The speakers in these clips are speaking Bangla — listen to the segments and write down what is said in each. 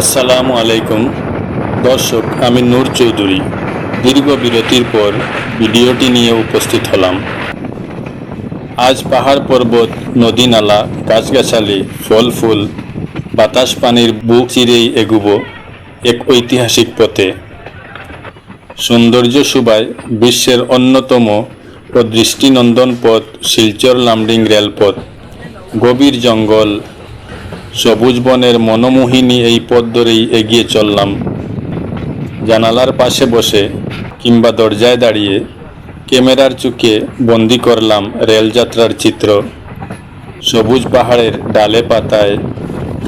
আসসালামু আলাইকুম। দর্শক, আমি নূর চৌধুরী। দীর্ঘ বিরতির পর ভিডিওটি নিয়ে উপস্থিত হলাম। আজ পাহাড় পর্বত, নদী নালা, গাছগাছালি, ফল ফুল, বাতাস পানির বুক চিরেই এগুব এক ঐতিহাসিক পথে। সৌন্দর্য সুবায় বিশ্বের অন্যতম ও দৃষ্টিনন্দন পথ শিলচর লামডিং রেলপথ। গভীর জঙ্গল সবুজ বনের মনোমোহিনী এই পথ ধরেই এগিয়ে চললাম। জানালার পাশে বসে কিংবা দরজায় দাঁড়িয়ে ক্যামেরার চুকে বন্দি করলাম রেলযাত্রার চিত্র। সবুজ পাহাড়ের ডালে পাতায়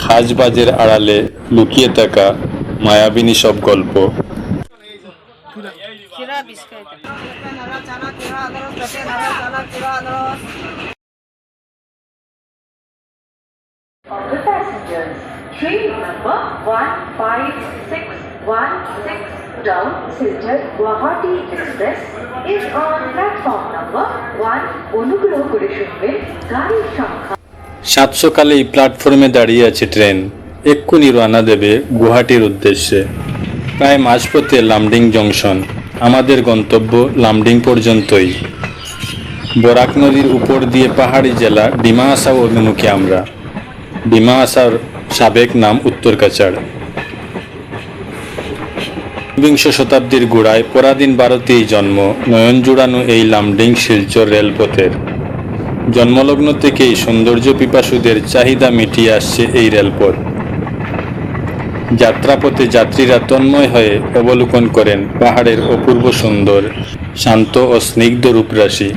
খাজবাজের আড়ালে লুকিয়ে থাকা মায়াবিনী সব গল্প। Number 15616 down Silchar Guwahati Express is on platform number 1 অনুগ্রহ করে শুনবেন গাড়ির সংখ্যা সাত সকালেই প্ল্যাটফর্মে দাঁড়িয়ে আছে ট্রেন এক্ষুনি রওনা দেবে গুয়াহাটির উদ্দেশ্যে। প্রায় মাঝপথে লামডিং জংশন আমাদের গন্তব্য লামডিং পর্যন্তই। বরাক নদীর উপর দিয়ে পাহাড়ি জেলা ডিমা আসাও অভিমুখে আমরা। ডিমা আসার সাবেক নাম উত্তর কাছাড় বিংশ শতাব্দীর গোড়ায় পরাধীন ভারতেই জন্ম নয়ন জুড়ানো এই লামডিং শিলচর রেলপথের। জন্মলগ্ন থেকেই সৌন্দর্য পিপাসুদের চাহিদা মিটিয়ে আসছে এই রেলপথ। যাত্রাপথে যাত্রীরা তন্ময় হয়ে অবলোকন করেন পাহাড়ের অপূর্ব সুন্দর, শান্ত ও স্নিগ্ধ রূপরাশি।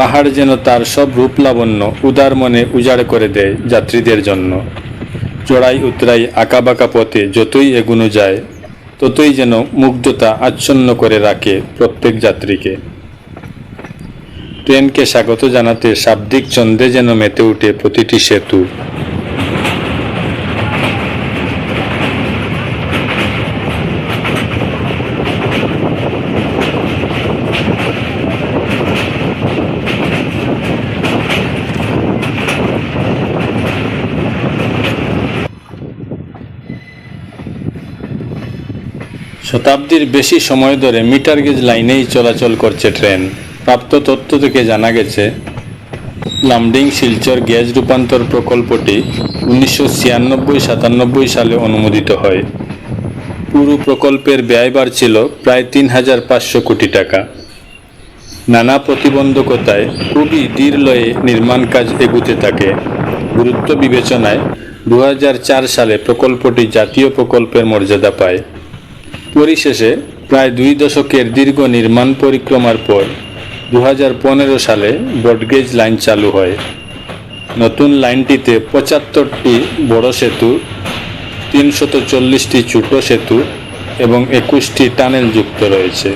পাহাড় যেন তার সব রূপ লাবণ্য উদার মনে উজাড় করে দেয় যাত্রীদের জন্য। চড়াই উতরাই আঁকাবাঁকা পথে যতই এগুনো যায়, ততই যেন মুগ্ধতা আচ্ছন্ন করে রাখে প্রত্যেক যাত্রীকে। ট্রেনকে স্বাগত জানাতে শাব্দিক চন্দ্রে যেন মেতে উঠে প্রতিটি সেতু। শতাব্দীর বেশি সময় ধরে মিটার গেজ লাইনেই চলাচল করছে ট্রেন। প্রাপ্ত তথ্য থেকে জানা গেছে, লামডিং শিলচর গ্যাস রূপান্তর প্রকল্পটি উনিশশো ছিয়ানব্বই সাতানব্বই সালে অনুমোদিত হয়। পুরো প্রকল্পের ব্যয়বার ছিল প্রায় তিন হাজার পাঁচশো কোটি টাকা। নানা প্রতিবন্ধকতায় খুবই দীর্লয়ে নির্মাণ কাজ এগুতে থাকে। গুরুত্ব বিবেচনায় দু হাজার চার সালে প্রকল্পটি জাতীয় প্রকল্পের মর্যাদা পায়। পরিশেষে প্রায় দুই দশকের দীর্ঘ নির্মাণ পরিক্রমার পর দু হাজার পনেরো সালে ব্রডগেজ লাইন চালু হয়। নতুন লাইনটিতে পঁচাত্তরটি বড় সেতু, তিনশত চল্লিশটি ছোট সেতু এবং একুশটি টানেল যুক্ত রয়েছে।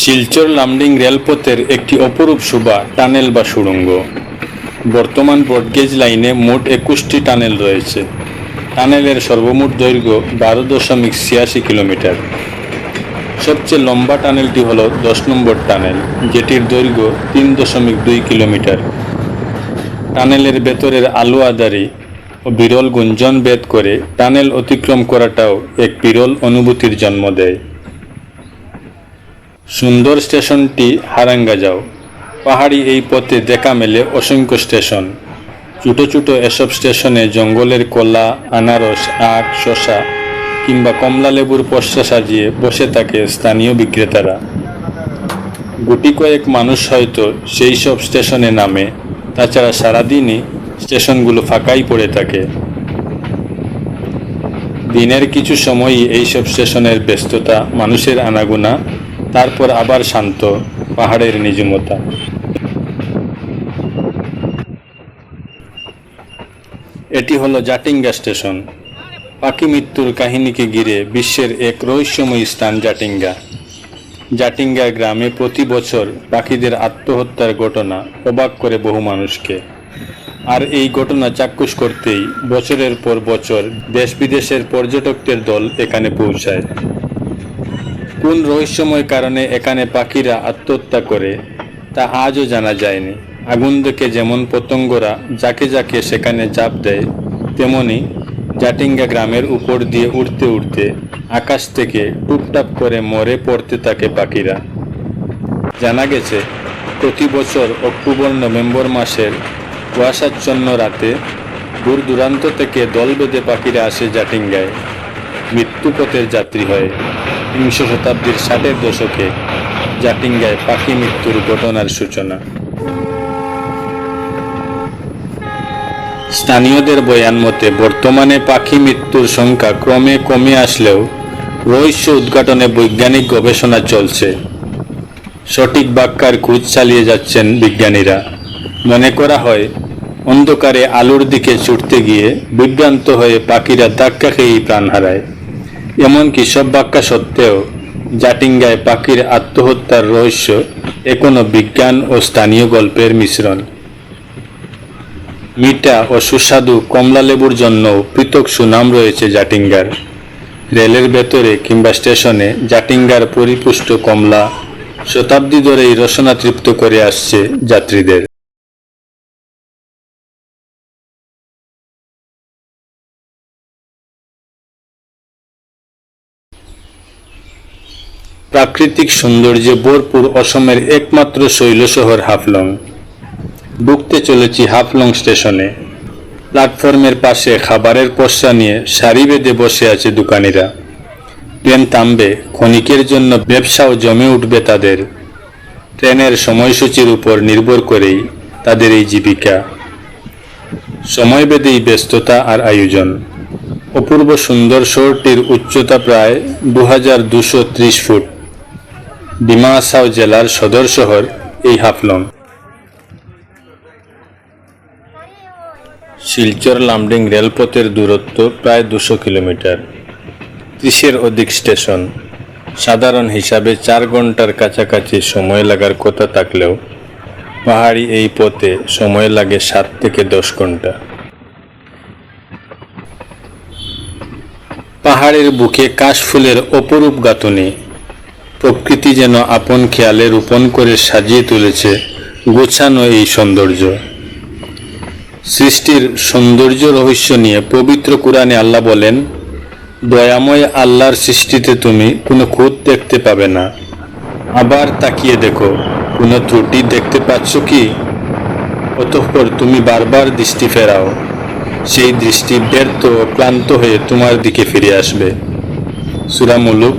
শিলচর লামডিং রেলপথের একটি অপরূপ শোভা টানেল বা সুড়ঙ্গ। বর্তমান ব্রডগেজ লাইনে মোট একুশটি টানেল রয়েছে। টানেলের সর্বমোট দৈর্ঘ্য বারো দশমিক ছিয়াশি কিলোমিটার। সবচেয়ে লম্বা টানেলটি হল দশ নম্বর টানেল, যেটির দৈর্ঘ্য তিন দশমিক দুই কিলোমিটার। টানেলের ভেতরের আলো আদারি ও বিরল গুঞ্জন ভেদ করে টানেল অতিক্রম করাটাও এক বিরল অনুভূতির জন্ম দেয়। সুন্দর স্টেশনটি হারাঙ্গাজাও। পাহাড়ি এই পথে দেখা মেলে অসংখ্য স্টেশন। ছোটো ছোটো এসব স্টেশনে জঙ্গলের কলা, আনারস, আখ শশা কিংবা কমলা লেবুর পশ্চা সাজিয়ে বসে থাকে স্থানীয় বিক্রেতারা। গুটি কয়েক মানুষ হয়তো সেই সব স্টেশনে নামে, তাছাড়া সারাদিনই স্টেশনগুলো ফাঁকাই পড়ে থাকে। দিনের কিছু সময়ই এইসব স্টেশনের ব্যস্ততা, মানুষের আনাগোনা তারপর আবার শান্ত, পাহাড়ের নিঝুমতা। এটি হলো জাটিঙ্গা স্টেশন। পাখি মৃত্যুর কাহিনীকে ঘিরে বিশ্বের এক রহস্যময় স্থান জাটিঙ্গা। জাটিঙ্গা গ্রামে প্রতি বছর পাখিদের আত্মহত্যার ঘটনা অবাক করে বহু মানুষকে। আর এই ঘটনা চাক্ষুষ করতেই বছরের পর বছর দেশ বিদেশের পর্যটকদের দল এখানে পৌঁছায়। কোন রহস্যময় কারণে এখানে পাখিরা আত্মহত্যা করে, তা আজও জানা যায়নি। আগুন দেখে যেমন পতঙ্গরা যাকে যাকে সেখানে চাপ দেয়, তেমনি জাটিঙ্গা গ্রামের উপর দিয়ে উড়তে উড়তে আকাশ থেকে টুপটাপ করে মরে পড়তে থাকে পাখিরা। জানা গেছে, প্রতি বছর অক্টোবর, নভেম্বর মাসের কুয়াশাচ্ছন্ন রাতে দূর দূরান্ত থেকে দল বেঁধে পাখিরা আসে জাটিঙ্গায়। মৃত্যুপথের যাত্রী হয়ে। বিংশ শতাব্দীর ষাটের দশকে জাটিঙ্গায় পাখি মৃত্যুর ঘটনার সূচনা। স্থানীয়দের বয়ান মতে, বর্তমানে পাখি মৃত্যুর সংখ্যা ক্রমে কমে আসলেও রহস্য উদ্ঘাটনে বৈজ্ঞানিক গবেষণা চলছে। সঠিক বাক্যার খোঁজ চালিয়ে যাচ্ছেন বিজ্ঞানীরা। মনে করা হয়, অন্ধকারে আলোর দিকে ছুটতে গিয়ে বিভ্রান্ত হয়ে পাখিরা ধাক্কা খেয়েই প্রাণ হারায়। এমনকি সব বাক্যা সত্ত্বেও জাটিঙ্গায় পাখির আত্মহত্যার রহস্য এখনও বিজ্ঞান ও স্থানীয় গল্পের মিশ্রণ। মিঠা ও সুস্বাদু কমলা লেবুর জন্য পৃথক সুনাম রয়েছে জাটিঙ্গার রেলের ভেতরে কিংবা স্টেশনে জাটিঙ্গার পরিপুষ্ট কমলা শতাব্দী ধরেই রসনা তৃপ্ত করে আসছে যাত্রীদের। প্রাকৃতিক সৌন্দর্যে ভরপুর অসমের একমাত্র শৈল শহর হাফলং। ঢুকতে চলেছি হাফলং স্টেশনে। প্ল্যাটফর্মের পাশে খাবারের পশা নিয়ে সারি বেঁধে বসে আছে দোকানিরা। ট্রেন থামবে, ক্ষণিকের জন্য ব্যবসাও জমে উঠবে তাদের। ট্রেনের সময়সূচির উপর নির্ভর করেই তাদের এই জীবিকা। সময় বেঁধেই ব্যস্ততা আর আয়োজন। অপূর্ব সুন্দর শহরটির উচ্চতা প্রায় দু ফুট। ডিমা আসাও জেলার সদর শহর এই হাফলং। শিলচর লামডিং রেলপথের দূরত্ব প্রায় দুশো কিলোমিটার। ত্রিশের অধিক স্টেশন। সাধারণ হিসাবে চার ঘণ্টার কাছাকাছি সময় লাগার কথা থাকলেও পাহাড়ি এই পথে সময় লাগে সাত থেকে দশ ঘণ্টা পাহাড়ের বুকে কাশফুলের অপরূপ গাঁথনি প্রকৃতি যেন আপন খেয়ালে রোপণ করে সাজিয়ে তুলেছে গোছানো এই সৌন্দর্য। সৃষ্টির সৌন্দর্য রহস্য নিয়ে পবিত্র কোরআনে আল্লাহ বলেন, দয়াময় আল্লাহর সৃষ্টিতে তুমি কোনো খুঁত দেখতে পাবে না। আবার তাকিয়ে দেখো, কোনো ত্রুটি দেখতে পাচ্ছ কি? অতঃপর তুমি বারবার দৃষ্টি ফেরাও। সেই দৃষ্টি ব্যর্থ ক্লান্ত হয়ে তোমার দিকে ফিরে আসবে। সুরামুলুক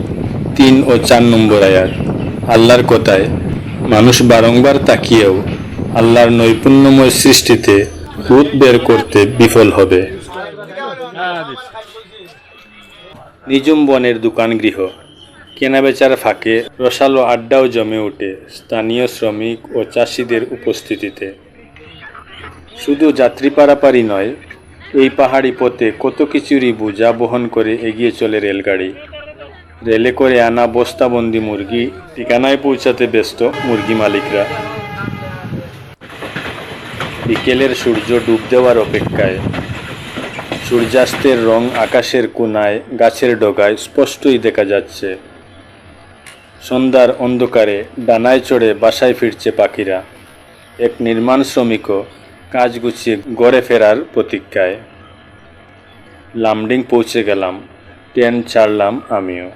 তিন ও চার নম্বর আয়াত। আল্লাহর কথায়? মানুষ বারংবার তাকিয়েও আল্লাহর নৈপুণ্যময় সৃষ্টিতে খুঁত বের করতে বিফল হবে। নিজুম বনের দোকান গৃহ। কেনাবেচার ফাঁকে রসালো আড্ডাও জমে ওঠে স্থানীয় শ্রমিক ও চাষিদের উপস্থিতিতে। শুধু যাত্রী পারাপারি নয়, এই পাহাড়ি পথে কত কিছুরই বোঝা বহন করে এগিয়ে চলে রেলগাড়ি। রেলে করে আনা বস্তাবন্দি মুরগি ঠিকানায় পৌঁছাতে ব্যস্ত মুরগি মালিকরা। বিকেলের সূর্য ডুব দেওয়ার অপেক্ষায় সূর্যাস্তের রং আকাশের কোনায় গাছের ডগায় স্পষ্টই দেখা যাচ্ছে। সন্ধ্যার অন্ধকারে ডানায় চড়ে বাসায় ফিরছে পাখিরা। এক নির্মাণ শ্রমিকও কাজ গুছিয়ে গড়ে ফেরার প্রতীক্ষায়। লামডিং পৌঁছে গেলাম, ট্রেন ছাড়লাম আমিও।